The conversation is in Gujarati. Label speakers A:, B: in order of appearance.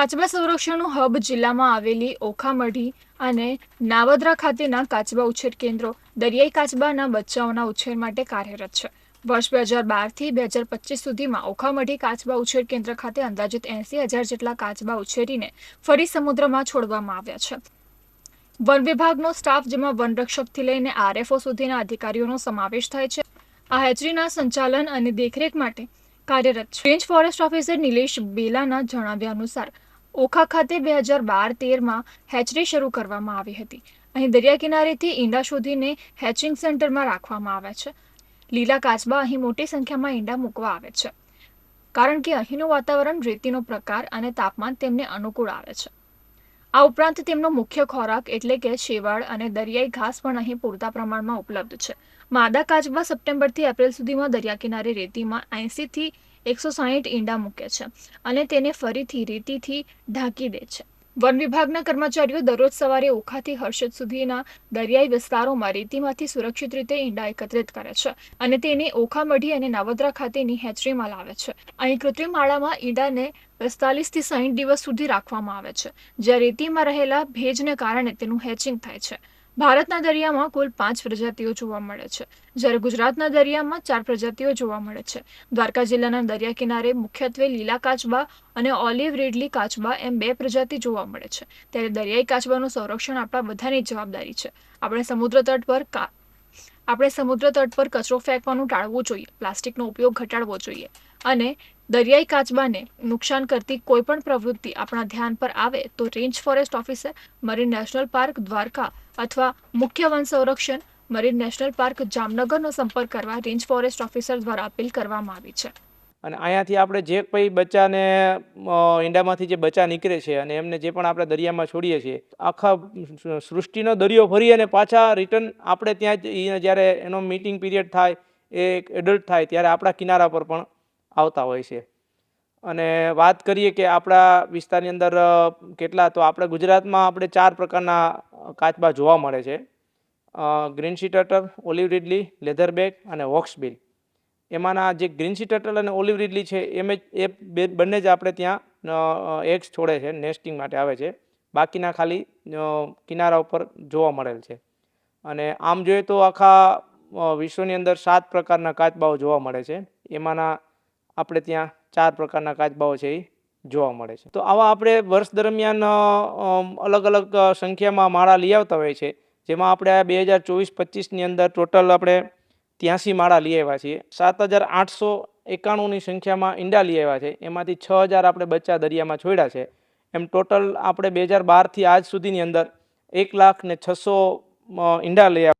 A: કાચબા સંરક્ષણનું હબ જિલ્લામાં આવેલી ઓખામઢી અને નાવદરા ખાતેના કાચબા ઉછેર કેન્દ્રો દરિયાઈ કાચબાના બચ્ચાઓના ઉછેર માટે કાર્યરત છે. વર્ષ બે હજાર બારથી બે હજાર પચીસ સુધીમાં ઓખામઢી કાચબા ઉછેર કેન્દ્ર ખાતે અંદાજિત એંસી હજાર જેટલા કાચબા ઉછેરીને ફરી સમુદ્રમાં છોડવામાં આવ્યા છે. વન વિભાગનો સ્ટાફ, જેમાં વનરક્ષકથી લઈને આરએફઓ સુધીના અધિકારીઓનો સમાવેશ થાય છે, આ હેચરીના સંચાલન અને દેખરેખ માટે કાર્યરત છે. રેન્જ ફોરેસ્ટ ઓફિસર નિલેશ બેલાના જણાવ્યા અનુસાર ઓખા ખાતે બે હજાર બાર તેરમાં હેચરી શરૂ કરવામાં આવી હતી. અહીં દરિયા કિનારેથી ઈંડા શોધીને હેચિંગ સેન્ટરમાં રાખવામાં આવે છે. લીલા કાચબા અહીં મોટી સંખ્યામાં ઈંડા મૂકવા આવે છે. કારણ કે અહીંનું વાતાવરણ રેતીનો પ્રકાર અને તાપમાન તેમને અનુકૂળ આવે છે. આ ઉપરાંત તેમનો મુખ્ય ખોરાક એટલે કે શેવાળ અને દરિયાઈ ઘાસ પણ અહીં પૂરતા પ્રમાણમાં ઉપલબ્ધ છે. માદા કાચબા સપ્ટેમ્બરથી એપ્રિલ સુધીમાં દરિયા કિનારે રેતીમાં એંસીથી એકસો સાહીઠ ઈંડા મૂકે છે અને તેને ફરીથી રેતીથી ઢાંકી દે છે. વન વિભાગના કર્મચારીઓ દરરોજ સવારે ઓખાથી હર્ષદ સુધીના દરિયાઈ વિસ્તારોમાં રેતીમાંથી સુરક્ષિત રીતે ઈંડા એકત્રિત કરે છે અને તેને ઓખા મઢી અને નાવદરા ખાતેની હેચરીમાં લાવે છે. અહીં કૃત્રિમ માળામાં ઈંડાને પિસ્તાલીસથી સાહીઠ દિવસ સુધી રાખવામાં આવે છે, જ્યાં રેતીમાં રહેલા ભેજને કારણે તેનું હેચિંગ થાય છે. ભારતના દરિયામાં કુલ પાંચ પ્રજાતિઓ જોવા મળે છે, જ્યારે ગુજરાતના દરિયામાં ચાર પ્રજાતિઓ જોવા મળે છે. દ્વારકા જિલ્લાના દરિયા કિનારે મુખ્યત્વે લીલા કાચબા અને ઓલિવ રીડલી કાચબા એમ બે પ્રજાતિ જોવા મળે છે. ત્યારે દરિયાઈ કાચબાનું સંરક્ષણ આપણા બધાની જવાબદારી છે. આપણે સમુદ્ર તટ પર કા, આપણે સમુદ્ર તટ પર કચરો ફેંકવાનું ટાળવું જોઈએ, પ્લાસ્ટિકનો ઉપયોગ ઘટાડવો જોઈએ. અને દરિયાઈ કાચબાને નુકસાન કરતી કોઈપણ પ્રવૃત્તિ આપણા ધ્યાન પર આવે તો range forest officer marine national park, Dwarka અથવા મુખ્ય વન સંરક્ષણ મરીન નેશનલ પાર્ક, જામનગરનો સંપર્ક કરવા રેન્જ ફોરેસ્ટ ઓફિસર દ્વારા અપીલ કરવામાં આવી છે.
B: અને અહીંયાથી આપણે જે કંઈ બચ્ચાને ઈંડામાંથી જે બચ્ચા નીકળે છે અને એમને જે પણ આપણે દરિયામાં છોડીએ છીએ, આખા સૃષ્ટિનો દરિયો ભરી અને પાછા રિટર્ન આપણે ત્યાં જ્યારે એનો મીટિંગ પીરિયડ થાય, એ એડલ્ટ થાય ત્યારે આપણા કિનારા પર પણ આવતા હોય છે. અને વાત કરીએ કે આપણા વિસ્તારની અંદર કેટલા, તો આપણે ગુજરાતમાં આપણે ચાર પ્રકારના કાચબા જોવા મળે છે. Green sea turtle olive ridley leatherback અને વોક્સબિલ એમાંના જે ગ્રીન સી ટર્ટલ અને ઓલિવ રીડલી છે, એમ જ, એ બે, બંને જ આપણે ત્યાં એગ્સ છોડે છે નેસ્ટિંગ માટે આવે છે. બાકીના ખાલી કિનારા ઉપર જોવા મળેલ છે. અને આમ જોઈએ તો આખા વિશ્વની અંદર સાત પ્રકારના કાચબાઓ જોવા મળે છે. એમાંના આપણે ત્યાં ચાર પ્રકારના કાચબાઓ છે એ જોવા મળે છે. તો આવા આપણે વર્ષ દરમિયાન અલગ અલગ સંખ્યામાં માળા લઈ આવતા હોય છે. જેમાં આપણે બે હજાર ચોવીસ પચીસની અંદર ટોટલ આપણે ત્યાંસી માળા લઈ આવ્યા છીએ. સાત હજાર આઠસો એકાણુંની સંખ્યામાં ઈંડા લઈ આવ્યા છે. એમાંથી છ હજાર આપણે બચ્ચા દરિયામાં છોડ્યા છે. એમ ટોટલ આપણે બે હજાર બારથી આજ સુધીની અંદર એક લાખ ને છસો ઈંડા લઈ આવ્યા